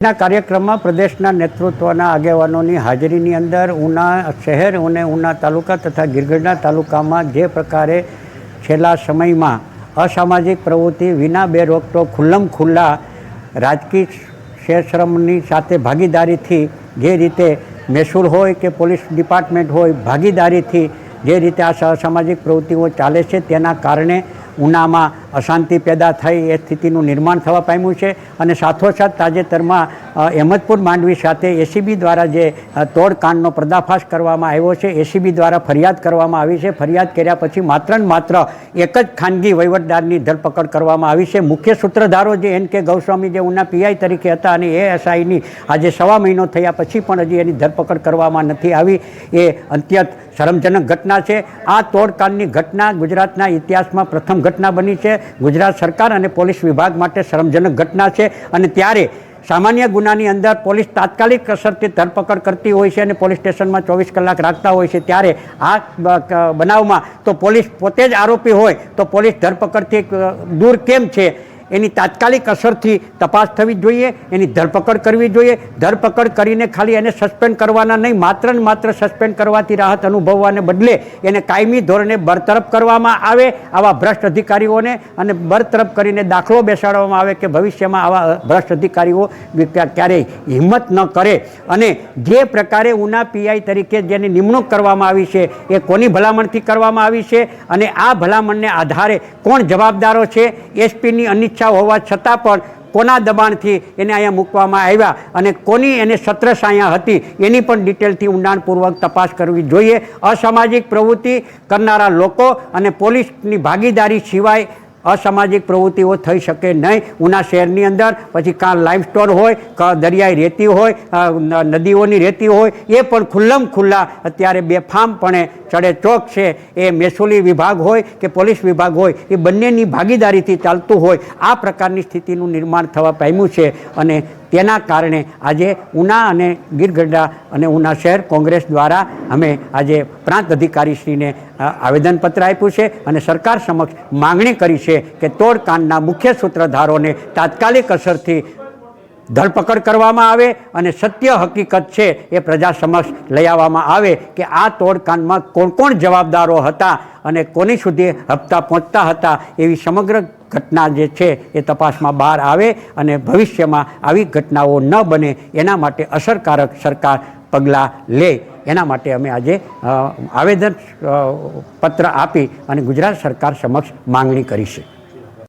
ના કાર્યક્રમમાં પ્રદેશના નેતૃત્વના આગેવાનોની હાજરીની અંદર ઉના શહેર અને ઉના તાલુકા તથા ગિરગઢના તાલુકામાં જે પ્રકારે છેલ્લા સમયમાં અસામાજિક પ્રવૃત્તિ વિના બે રોકટો ખુલ્લમ ખુલ્લા રાજકીય શ્રમની સાથે ભાગીદારીથી જે રીતે મહેસૂલ હોય કે પોલીસ ડિપાર્ટમેન્ટ હોય, ભાગીદારીથી જે રીતે આ અસામાજિક પ્રવૃત્તિઓ ચાલે છે તેના કારણે ઉનામાં અશાંતિ પેદા થઈ એ સ્થિતિનું નિર્માણ થવા પામ્યું છે અને સાથોસાથ તાજેતરમાં અહેમદપુર માંડવી સાથે એસીબી દ્વારા જે તોડકાંડનો પર્દાફાશ કરવામાં આવ્યો છે, એસીબી દ્વારા ફરિયાદ કરવામાં આવી છે. ફરિયાદ કર્યા પછી માત્ર માત્ર એક જ ખાનગી વહીવટદારની ધરપકડ કરવામાં આવી છે. મુખ્ય સૂત્રધારો જે એન કે ગૌસ્વામી જે ઉના પીઆઈ તરીકે હતા અને એ એસઆઈની આજે સવા મહિનો થયા પછી પણ હજી એની ધરપકડ કરવામાં નથી આવી. એ અત્યંત શરમજનક ઘટના છે. આ તોડકાંડની ઘટના ગુજરાતના ઇતિહાસમાં પ્રથમ ઘટના બની છે. ગુજરાત સરકાર અને પોલીસ વિભાગ માટે શરમજનક ઘટના છે અને ત્યારે સામાન્ય ગુનાની અંદર પોલીસ તાત્કાલિક અસરથી ધરપકડ કરતી હોય છે અને પોલીસ સ્ટેશનમાં ચોવીસ કલાક રાખતા હોય છે. ત્યારે આ બનાવમાં તો પોલીસ પોતે જ આરોપી હોય તો પોલીસ ધરપકડથી દૂર કેમ છે? એની તાત્કાલિક અસરથી તપાસ થવી જોઈએ, એની ધરપકડ કરવી જોઈએ. ધરપકડ કરીને ખાલી એને સસ્પેન્ડ કરવાના નહીં, માત્ર ને માત્ર સસ્પેન્ડ કરવાથી રાહત અનુભવવાને બદલે એને કાયમી ધોરણે બરતરફ કરવામાં આવે આવા ભ્રષ્ટ અધિકારીઓને અને બરતરફ કરીને દાખલો બેસાડવામાં આવે કે ભવિષ્યમાં આવા ભ્રષ્ટ અધિકારીઓ ક્યારેય હિંમત ન કરે. અને જે પ્રકારે ઉના પીઆઈ તરીકે જેની નિમણૂક કરવામાં આવી છે, એ કોની ભલામણથી કરવામાં આવી છે? અને આ ભલામણને આધારે કોણ જવાબદારો છે? એસપીની અનિચ્છા હોવા છતાં પણ કોના દબાણથી એને અહીંયા મૂકવામાં આવ્યા અને કોની એને સત્રસ અહીંયા હતી એની પણ ડિટેલથી ઊંડાણપૂર્વક તપાસ કરવી જોઈએ. અસામાજિક પ્રવૃત્તિ કરનારા લોકો અને પોલીસની ભાગીદારી સિવાય અસામાજિક પ્રવૃત્તિઓ થઈ શકે નહીં. ઉના શહેરની અંદર, પછી કાં લાઇમસ્ટોન હોય, કાં દરિયાઈ રેતી હોય નદીઓની રેતી હોય, એ પણ ખુલ્લમ ખુલ્લા અત્યારે બેફામપણે ચડે ચોક છે, એ મહેસૂલી વિભાગ હોય કે પોલીસ વિભાગ હોય, એ બંનેની ભાગીદારીથી ચાલતું હોય, આ પ્રકારની સ્થિતિનું નિર્માણ થવા પામ્યું છે. અને તેના કારણે આજે ઉના અને ગીરગઢડા અને ઉના શહેર કોંગ્રેસ દ્વારા અમે આજે પ્રાંત અધિકારીશ્રીને આવેદનપત્ર આપ્યું છે અને સરકાર સમક્ષ માંગણી કરી છે કે તોડકાંડના મુખ્ય સૂત્રધારોને તાત્કાલિક અસરથી ધરપકડ કરવામાં આવે અને સત્ય હકીકત છે એ પ્રજા સમક્ષ લઈ આવવામાં આવે કે આ તોડકાંડમાં કોણ કોણ જવાબદારો હતા અને કોની સુધી હપ્તા પહોંચતા હતા એવી સમગ્ર ઘટના જે છે એ તપાસમાં બહાર આવે અને ભવિષ્યમાં આવી ઘટનાઓ ન બને એના માટે અસરકારક સરકાર પગલાં લે. એના માટે અમે આજે આવેદન પત્ર આપી અને ગુજરાત સરકાર સમક્ષ માંગણી કરી છે.